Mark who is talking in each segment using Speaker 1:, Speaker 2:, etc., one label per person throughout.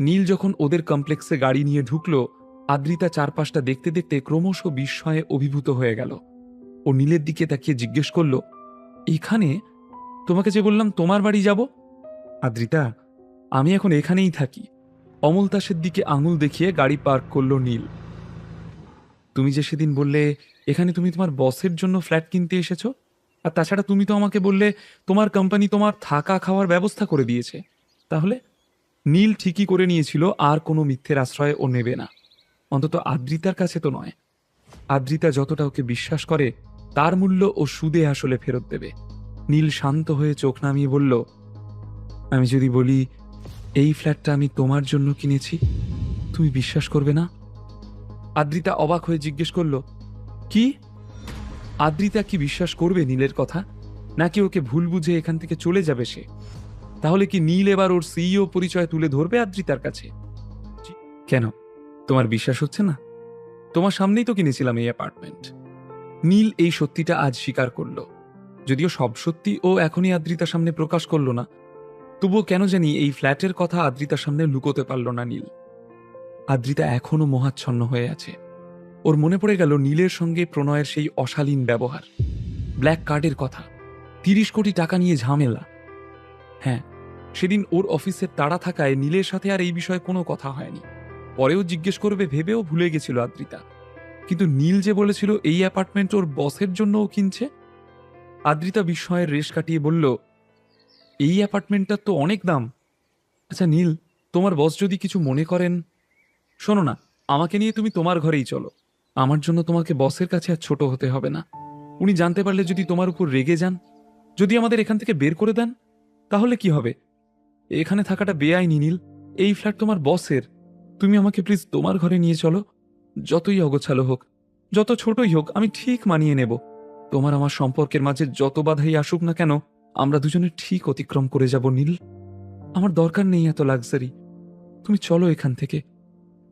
Speaker 1: নীল যখন ওদের কমপ্লেক্সে গাড়ি নিয়ে ঢুকলো, আদ্রিতা চারপাশটা দেখতে দেখতে ক্রমশ বিস্ময়ে অভিভূত হয়ে গেল। ও নীলের দিকে তাকিয়ে জিজ্ঞেস করল, এখানে? তোমাকে যে বললাম তোমার বাড়ি যাব? আদ্রিতা, আমি এখন এখানেই থাকি। অমলতাসের দিকে আঙুল দেখিয়ে গাড়ি পার্ক করল নীল। তুমি যে সেদিন বললে, এখানে তুমি তোমার বসের জন্য ফ্ল্যাট কিনতে এসেছ? আর তাছাড়া তুমি তো আমাকে বললে, তোমার কোম্পানি তোমার থাকা খাওয়ার ব্যবস্থা করে দিয়েছে। তাহলে নীল ঠিকই করে নিয়েছিল, আর কোনো মিথ্যের আশ্রয় ও নেবে না। অন্তত আদ্রিতার কাছে তো নয়। আদ্রিতা যতটা ওকে বিশ্বাস করে, তার মূল্য ও সুদে আসলে ফেরত দেবে। নীল শান্ত হয়ে চোখ নামিয়ে বলল, আমি যদি বলি, এই ফ্ল্যাটটা আমি তোমার জন্য কিনেছি, তুমি বিশ্বাস করবে না? আদ্রিতা অবাক হয়ে জিজ্ঞেস করল, কি? আদ্রিতা কি বিশ্বাস করবে নীলের কথা? নাকি ওকে ভুল বুঝে এখান থেকে চলে যাবে সে? তাহলে কি নীল এবার ওর সিইও পরিচয় তুলে ধরবে আদ্রিতার কাছে? কেন? তোমার বিশ্বাস হচ্ছে না? তোমার সামনেই তো কিনেছিলাম এই অ্যাপার্টমেন্ট নীল এই সত্যিটা আজ স্বীকার করল। যদিও সব সত্যি ও এখনই আদ্রিতার সামনে প্রকাশ করল না। তবুও কেন জানি এই ফ্ল্যাটের কথা আদ্রিতার সামনে লুকোতে পারল না নীল। আদ্রিতা এখনও মোহাচ্ছন্ন হয়ে আছে। ওর মনে পড়ে গেল নীলের সঙ্গে প্রণয়ের সেই অশালীন ব্যবহার। ব্ল্যাক কার্ডের কথা। তিরিশ কোটি টাকা নিয়ে ঝামেলা। হ্যাঁ সেদিন ওর অফিসের তাড়া থাকায় নীলের সাথে আর এই বিষয়ে কোনো কথা হয়নি। পরেও জিজ্ঞেস করবে, ভেবেও ভুলে গেছিল আদ্রিতা। কিন্তু নীল যে বলেছিল, এই অ্যাপার্টমেন্ট ওর বসের জন্য ও কিনছে? আদ্রিতা বিস্ময়ের রেশ কাটিয়ে বলল, এই অ্যাপার্টমেন্টটার তো অনেক দাম। আচ্ছা নীল, তোমার বস যদি কিছু মনে করেন। শোনো না, আমাকে নিয়ে তুমি তোমার ঘরেই চলো। আমার জন্য তোমাকে বসের কাছে আর ছোট হতে হবে না। উনি জানতে পারলে যদি তোমার উপর রেগে যান, যদি আমাদের এখান থেকে বের করে দেন, তাহলে কি হবে? এখানে থাকাটা বেআইনি, নীল। এই ফ্ল্যাট তোমার বসের। তুমি আমাকে প্লিজ তোমার ঘরে নিয়ে চলো। যতই অগোছালো হোক, যত ছোটই হোক, আমি ঠিক মানিয়ে নেব। তোমার আমার সম্পর্কের মাঝে যত বাধাই আসুক না কেন, আমরা দুজনে ঠিক অতিক্রম করে যাব, নীল। আমার দরকার নেই এত লাক্সারি। তুমি চলো এখান থেকে।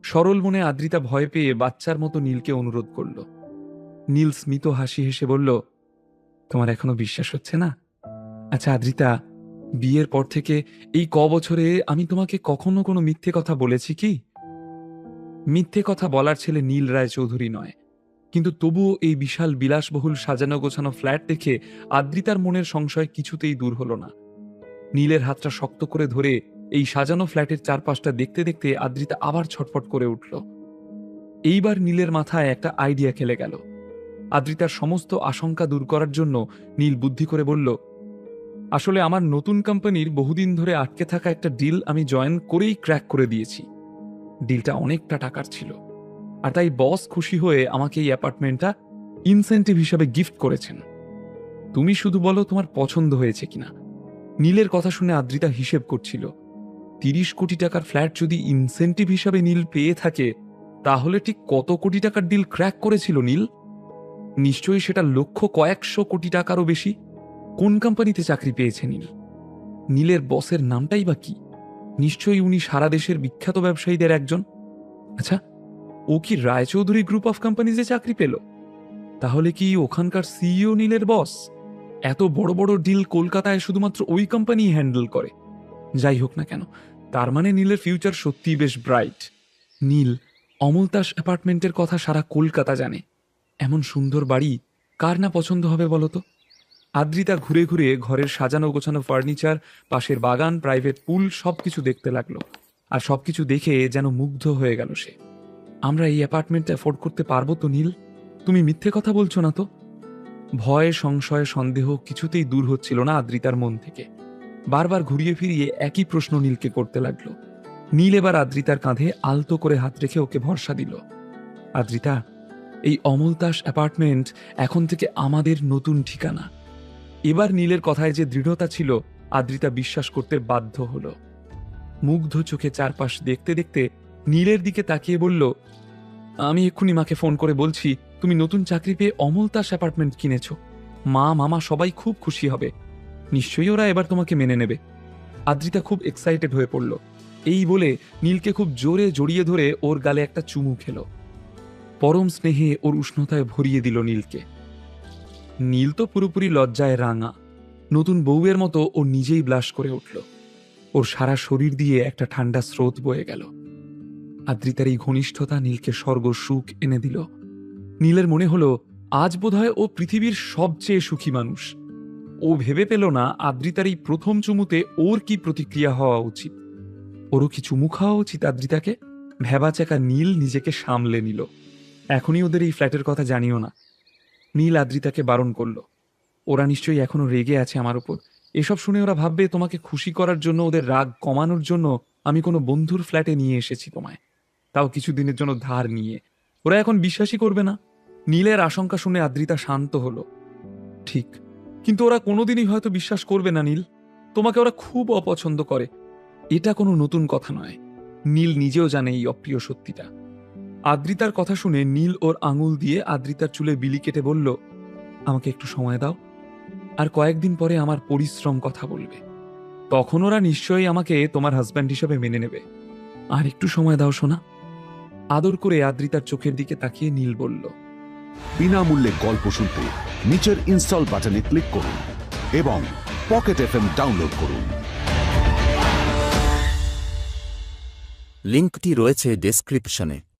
Speaker 1: সরল মনে আদ্রিতা ভয় পেয়ে বাচ্চার মতো নীলকে অনুরোধ করল। নীল স্মিত হাসি হেসে বলল, তোমার এখনও বিশ্বাস হচ্ছে না? আচ্ছা আদ্রিতা বিয়ের পর থেকে এই ক বছরে আমি তোমাকে কখনো কোনো মিথ্যে কথা বলেছি কি? মিথ্যে কথা বলার ছেলে নীল রায় চৌধুরী নয়। কিন্তু তবুও এই বিশাল বিলাসবহুল সাজানো গোছানো ফ্ল্যাট দেখে আদ্রিতার মনের সংশয় কিছুতেই দূর হলো না। নীলের হাতটা শক্ত করে ধরে এই সাজানো ফ্ল্যাটের চারপাশটা দেখতে দেখতে আদ্রিতা আবার ছটফট করে উঠল। এইবার নীলের মাথায় একটা আইডিয়া খেলে গেল। আদ্রিতার সমস্ত আশঙ্কা দূর করার জন্য নীল বুদ্ধি করে বলল আসলে আমার নতুন কোম্পানির বহুদিন ধরে আটকে থাকা একটা ডিল আমি জয়েন করেই ক্র্যাক করে দিয়েছি। ডিলটা অনেকটা টাকার ছিল। আর তাই বস খুশি হয়ে আমাকে এই অ্যাপার্টমেন্টটা ইনসেন্টিভ হিসাবে গিফট করেছেন। তুমি শুধু বলো তোমার পছন্দ হয়েছে কিনা। নীলের কথা শুনে আদ্রিতা হিসেব করছিল, তিরিশ কোটি টাকার ফ্ল্যাট যদি ইনসেন্টিভ হিসাবে নীল পেয়ে থাকে, তাহলে ঠিক কত কোটি টাকার ডিল ক্র্যাক করেছিল নীল? নিশ্চয়ই সেটা লক্ষ কয়েকশো কোটি টাকারও বেশি। কোন কোম্পানিতে চাকরি পেয়েছে নীল নীলের বসের নামটাই বা কি? নিশ্চয়ই উনি সারা দেশের বিখ্যাত ব্যবসায়ীদের একজন। আচ্ছা ও কি রায়চৌধুরী গ্রুপ অফ কোম্পানিজে চাকরি পেল? তাহলে কি ওখানকার সিইও নীলের বস? এত বড় বড় ডিল কলকাতায় শুধুমাত্র ওই কোম্পানি হ্যান্ডেল করে। যাই হোক না কেন, তার মানে নীলের ফিউচার সত্যিই বেশ ব্রাইট। নীল অমলতাস অ্যাপার্টমেন্টের কথা সারা কলকাতা জানে। এমন সুন্দর বাড়ি কার না পছন্দ হবে বলতো আদ্রিতা ঘুরে ঘুরে ঘরের সাজানো গোছানো ফার্নিচার, পাশের বাগান, প্রাইভেট পুল, সবকিছু দেখতে লাগল। আর সবকিছু দেখে যেন মুগ্ধ হয়ে গেল সে। আমরা এই অ্যাপার্টমেন্ট অ্যাফোর্ড করতে পারব তো, নীল? তুমি মিথ্যে কথা বলছো না তো? ভয়, সংশয়, সন্দেহ কিছুতেই দূর হচ্ছিল না আদ্রিতার মন থেকে। বারবার ঘুরিয়ে ফিরিয়ে একই প্রশ্ন নীলকে করতে লাগল। নীল এবার আদ্রিতার কাঁধে আলতো করে হাত রেখে ওকে ভরসা দিল। আদ্রিতা, এই অমলতাস অ্যাপার্টমেন্ট এখন থেকে আমাদের নতুন ঠিকানা। এবার নীলের কথায় যে দৃঢ়তা ছিল, আদ্রিতা বিশ্বাস করতে বাধ্য হলো। মুগ্ধ চোখে চারপাশ দেখতে দেখতে নীলের দিকে তাকিয়ে বলল, আমি এক্ষুনি মাকে ফোন করে বলছি, তুমি নতুন চাকরি পেয়ে অমলতাস অ্যাপার্টমেন্ট কিনেছ। মা, মামা সবাই খুব খুশি হবে। নিশ্চয়ই ওরা এবার তোমাকে মেনে নেবে। আদ্রিতা খুব এক্সাইটেড হয়ে পড়ল। এই বলে নীলকে খুব জোরে জড়িয়ে ধরে ওর গালে একটা চুমু খেল। পরম স্নেহে ওর উষ্ণতায় ভরিয়ে দিল নীলকে। নীল তো পুরোপুরি লজ্জায় রাঙা। নতুন বউয়ের মতো ও নিজেই ব্লাশ করে উঠল। ওর সারা শরীর দিয়ে একটা ঠান্ডা স্রোত বয়ে গেল। আদ্রিতার এই ঘনিষ্ঠতা নীলকে স্বর্গ সুখ এনে দিল। নীলের মনে হলো, আজ বোধহয় ও পৃথিবীর সবচেয়ে সুখী মানুষ। ও ভেবে পেল না আদ্রিতার এই প্রথম চুমুতে ওর কি প্রতিক্রিয়া হওয়া উচিত। ওরও কি চুমু খাওয়া উচিত আদ্রিতাকে? ভেবাচাকা নীল নিজেকে সামলে নিল। এখনই ওদের এই ফ্ল্যাটের কথা জানিও না। নীল আদ্রিতাকে বারণ করল। ওরা নিশ্চয়ই এখনও রেগে আছে আমার উপর। এসব শুনে ওরা ভাববে, তোমাকে খুশি করার জন্য, ওদের রাগ কমানোর জন্য আমি কোনো বন্ধুর ফ্ল্যাটে নিয়ে এসেছি তোমায়। তাও কিছুদিনের জন্য ধার নিয়ে। ওরা এখন বিশ্বাসই করবে না। নীলের আশঙ্কা শুনে আদ্রিতা শান্ত হলো। ঠিক, কিন্তু ওরা কোনোদিনই হয়তো বিশ্বাস করবে না, নীল। তোমাকে ওরা খুব অপছন্দ করে। এটা কোনো নতুন কথা নয়। নীল নিজেও জানে এই অপ্রিয় সত্যিটা। আদ্রিতার কথা শুনে নীল ওর আঙুল দিয়ে আদ্রিতার চুলে বিলি কেটে বলল আমাকে একটু সময় দাও আর কয়েকদিন পরে আমার পরিশ্রম কথা বলবে। তখন ওরা নিশ্চয়ই আমাকে তোমার হাজব্যান্ড হিসেবে মেনে নেবে। আর একটু সময় দাও শোনা আদর করে আদ্রিতার চোখের দিকে তাকিয়ে নীল বলল
Speaker 2: বিনামূল্যে গল্প শুনতে নিচের ইনস্টল বাটনে ক্লিক করুন এবং পকেট এফএম ডাউনলোড করুন।
Speaker 3: লিঙ্কটি রয়েছে ডেসক্রিপশনে